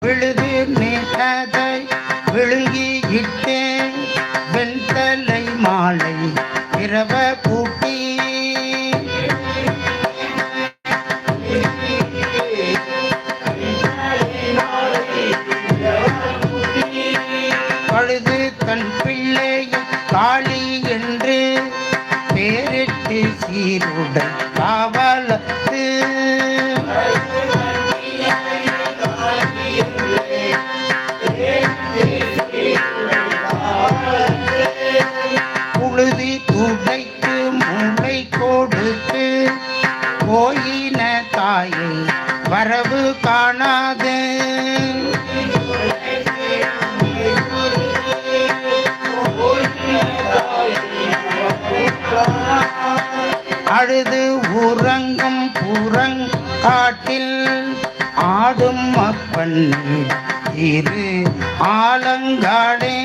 விழுது நேசதை விழுங்கி இட்டேன் வெண்தலை மாலை இரவ பூட்டி. பழுது தன் பிள்ளையும் காளி என்று பேரிட்டு சீருடன் காவலத்து வரவு காணாதே. அழுது உறங்கும் புறங்காட்டில் ஆடும் அப்பன் இரு ஆலங்காடே.